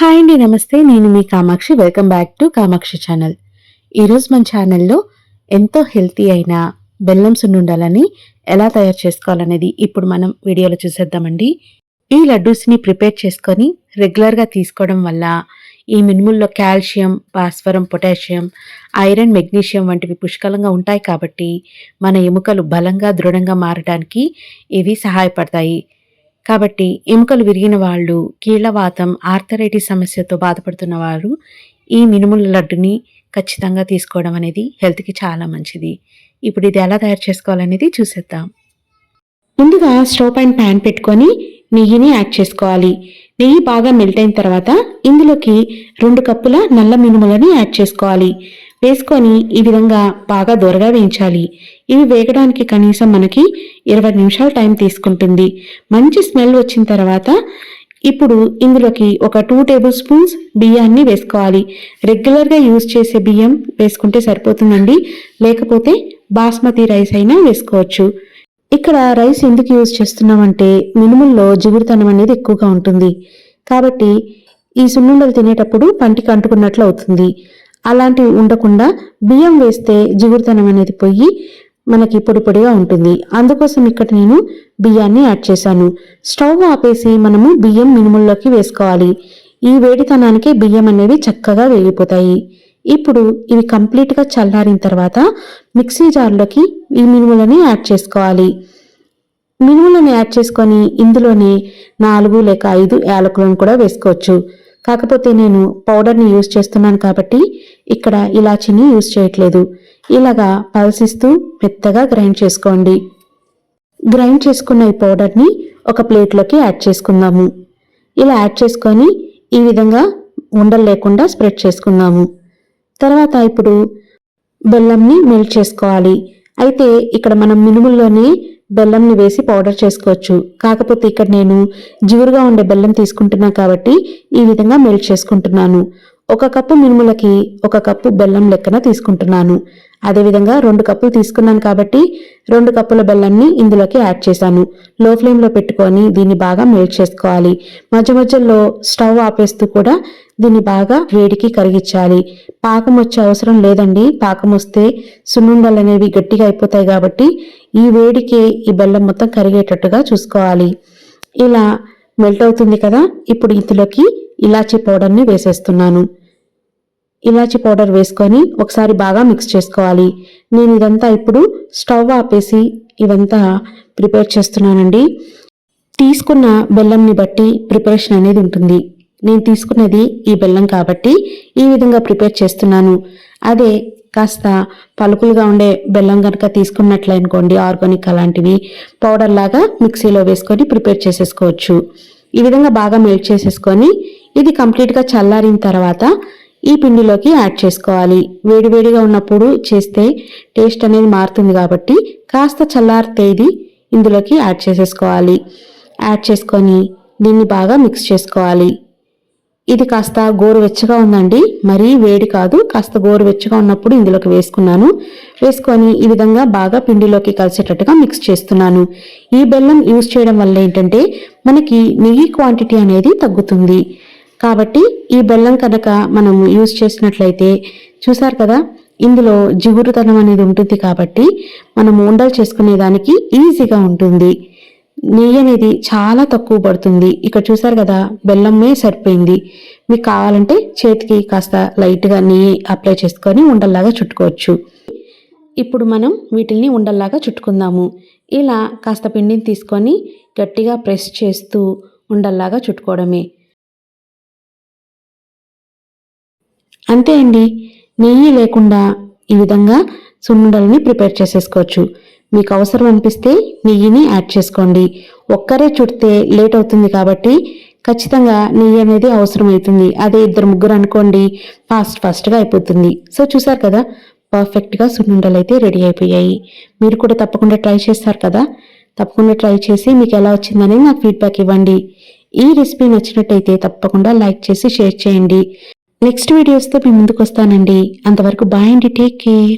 Hi అండి నమస్తే. నేను మీ Kamakshi. Welcome back to Kamakshi channel. ఈరోజు మన ఛానల్లో ఎంతో హెల్తీ అయిన బెల్లం సున్నుండాలని ఎలా తయారు చేసుకోవాలనేది ఇప్పుడు మనం వీడియోలో చూసేద్దామండి. ఈ లడ్డూస్ని ప్రిపేర్ చేసుకొని రెగ్యులర్గా తీసుకోవడం వల్ల ఈ మినుముల్లో కాల్షియం భాస్వరం పొటాషియం ఐరన్ మెగ్నీషియం వంటివి పుష్కలంగా ఉంటాయి కాబట్టి మన ఎముకలు బలంగా దృఢంగా మారడానికి ఇవి సహాయపడతాయి. కాబట్టి ఎముకలు విరిగిన వాళ్ళు కీళ్ళవాతం ఆర్థరైటిస్ సమస్యతో బాధపడుతున్న వారు ఈ మినుముల లడ్డుని ఖచ్చితంగా తీసుకోవడం అనేది హెల్త్కి చాలా మంచిది. ఇప్పుడు ఇది ఎలా తయారు చేసుకోవాలనేది చూసేద్దాం. ముందుగా స్టవ్ పైన ప్యాన్ పెట్టుకొని నెయ్యిని యాడ్ చేసుకోవాలి. నెయ్యి బాగా మెల్ట్ అయిన తర్వాత ఇందులోకి రెండు కప్పుల నల్ల మినుములని యాడ్ చేసుకోవాలి. వేసుకొని ఈ విధంగా బాగా దొరగా వేయించాలి. ఇవి వేగడానికి కనీసం మనకి ఇరవై నిమిషాలు టైం తీసుకుంటుంది. మంచి స్మెల్ వచ్చిన తర్వాత ఇప్పుడు ఇందులోకి ఒక టూ టేబుల్ స్పూన్స్ బియ్యాన్ని వేసుకోవాలి. రెగ్యులర్గా యూజ్ చేసే బియ్యం వేసుకుంటే సరిపోతుందండి. లేకపోతే బాస్మతి రైస్ అయినా వేసుకోవచ్చు. ఇక్కడ రైస్ ఎందుకు యూజ్ చేస్తున్నామంటే మినుముల్లో జిగురుతనం అనేది ఎక్కువగా ఉంటుంది. కాబట్టి ఈ సున్నుండలు తినేటప్పుడు పంటికి అంటుకున్నట్లు అవుతుంది. అలాంటివి ఉండకుండా బియ్యం వేస్తే జిగురుతనం అనేది పోయి మనకి పొడి పొడిగా ఉంటుంది. అందుకోసం ఇక్కడ నేను బియ్యాన్ని యాడ్ చేశాను. స్టవ్ ఆపేసి మనము బియ్యం మినుముల్లోకి వేసుకోవాలి. ఈ వేడితనానికి బియ్యం అనేవి చక్కగా వేగిపోతాయి. ఇప్పుడు ఇవి కంప్లీట్గా చల్లారిన తర్వాత మిక్సీ జార్లోకి ఈ మినుములని యాడ్ చేసుకోవాలి. మినుములను యాడ్ చేసుకొని ఇందులోనే నాలుగు లేక ఐదు యాలకులను కూడా వేసుకోవచ్చు. కాకపోతే నేను పౌడర్ని యూజ్ చేస్తున్నాను కాబట్టి ఇక్కడ ఇలాచీని యూజ్ చేయట్లేదు. ఇలాగా పల్సిస్తూ మెత్తగా గ్రైండ్ చేసుకోండి. గ్రైండ్ చేసుకున్న ఈ పౌడర్ని ఒక ప్లేట్లోకి యాడ్ చేసుకుందాము. ఇలా యాడ్ చేసుకొని ఈ విధంగా ఉండలు లేకుండా స్ప్రెడ్ చేసుకుందాము. తర్వాత ఇప్పుడు బెల్లంని మెల్ట్ చేసుకోవాలి. అయితే ఇక్కడ మనం మినుముల్లోనే బెల్లంని వేసి పౌడర్ చేసుకోవచ్చు. కాకపోతే ఇక్కడ నేను జిగురుగా ఉండే బెల్లం తీసుకుంటున్నా కాబట్టి ఈ విధంగా మెల్ట్ చేసుకుంటున్నాను. ఒక కప్పు మినుములకి ఒక కప్పు బెల్లం లెక్కన తీసుకుంటున్నాను. అదేవిధంగా రెండు కప్పులు తీసుకున్నాను కాబట్టి రెండు కప్పుల బెల్లాన్ని ఇందులోకి యాడ్ చేశాను. లో ఫ్లేమ్లో పెట్టుకొని దీన్ని బాగా మెల్ట్ చేసుకోవాలి. మధ్య మధ్యలో స్టవ్ ఆపేస్తూ కూడా దీన్ని బాగా వేడికి కరిగించాలి. పాకం వచ్చే అవసరం లేదండి. పాకం వస్తే సున్నుండలు అనేవి గట్టిగా అయిపోతాయి కాబట్టి ఈ వేడికే ఈ బెల్లం మొత్తం కరిగేటట్టుగా చూసుకోవాలి. ఇలా మెల్ట్ అవుతుంది కదా? ఇప్పుడు ఇందులోకి ఇలాచీ పౌడర్ని వేసేస్తున్నాను. ఇలాచి పౌడర్ వేసుకొని ఒకసారి బాగా మిక్స్ చేసుకోవాలి. నేను ఇదంతా ఇప్పుడు స్టవ్ ఆపేసి ఇవంతా ప్రిపేర్ చేస్తున్నానండి. తీసుకున్న బెల్లంని బట్టి ప్రిపరేషన్ అనేది ఉంటుంది. నేను తీసుకున్నది ఈ బెల్లం కాబట్టి ఈ విధంగా ప్రిపేర్ చేస్తున్నాను. అదే కాస్త పలుకులుగా ఉండే బెల్లం కనుక తీసుకున్నట్లనుకోండి ఆర్గానిక్ అలాంటివి పౌడర్ లాగా మిక్సీలో వేసుకొని ప్రిపేర్ చేసేసుకోవచ్చు. ఈ విధంగా బాగా మెల్ట్ చేసేసుకొని ఇది కంప్లీట్గా చల్లారిన తర్వాత ఈ పిండిలోకి యాడ్ చేసుకోవాలి. వేడివేడిగా ఉన్నప్పుడు చేస్తే టేస్ట్ అనేది మారుతుంది కాబట్టి కాస్త చల్లారితే ఇది ఇందులోకి యాడ్ చేసేసుకోవాలి. యాడ్ చేసుకొని దీన్ని బాగా మిక్స్ చేసుకోవాలి. ఇది కాస్త గోరువెచ్చగా ఉందండి. మరీ వేడి కాదు కాస్త గోరువెచ్చగా ఉన్నప్పుడు ఇందులోకి వేసుకున్నాను. వేసుకొని ఈ విధంగా బాగా పిండిలోకి కలిసేటట్టుగా మిక్స్ చేస్తున్నాను. ఈ బెల్లం యూజ్ చేయడం వల్ల ఏంటంటే మనకి నెయ్యి క్వాంటిటీ అనేది తగ్గుతుంది. కాబట్టి ఈ బెల్లం కనుక మనం యూజ్ చేసినట్లయితే చూసారు కదా? ఇందులో జిగురుతనం అనేది ఉంటుంది కాబట్టి మనం ఉండలు చేసుకునేదానికి ఈజీగా ఉంటుంది. నెయ్యి అనేది చాలా తక్కువ పడుతుంది. ఇక్కడ చూసారు కదా బెల్లమే సరిపోయింది. మీకు కావాలంటే చేతికి కాస్త లైట్గా నెయ్యి అప్లై చేసుకొని ఉండల్లాగా చుట్టుకోవచ్చు. ఇప్పుడు మనం వీటిల్ని ఉండల్లాగా చుట్టుకుందాము. ఇలా కాస్త పిండిని తీసుకొని గట్టిగా ప్రెస్ చేస్తూ ఉండల్లాగా చుట్టుకోవడమే. అంతే అండి. నెయ్యి లేకుండా ఈ విధంగా సున్నుండలని ప్రిపేర్ చేసేసుకోవచ్చు. మీకు అవసరం అనిపిస్తే నెయ్యిని యాడ్ చేసుకోండి. ఒక్కరే చుడితే లేట్ అవుతుంది కాబట్టి ఖచ్చితంగా నెయ్యి అనేది అవసరం అవుతుంది అదే ఇద్దరు ముగ్గురు అనుకోండి ఫాస్ట్ ఫాస్ట్గా అయిపోతుంది. సో చూసారు కదా పర్ఫెక్ట్గా సున్నుండలు అయితే రెడీ అయిపోయాయి. మీరు కూడా తప్పకుండా ట్రై చేస్తారు కదా? తప్పకుండా ట్రై చేసి మీకు ఎలా వచ్చిందనేది నాకు ఫీడ్బ్యాక్ ఇవ్వండి. ఈ రెసిపీ నచ్చినట్టయితే తప్పకుండా లైక్ చేసి షేర్ చేయండి. నెక్స్ట్ వీడియోస్తో మీ ముందుకు వస్తానండి అంతవరకు బాయ్ అండి. Take care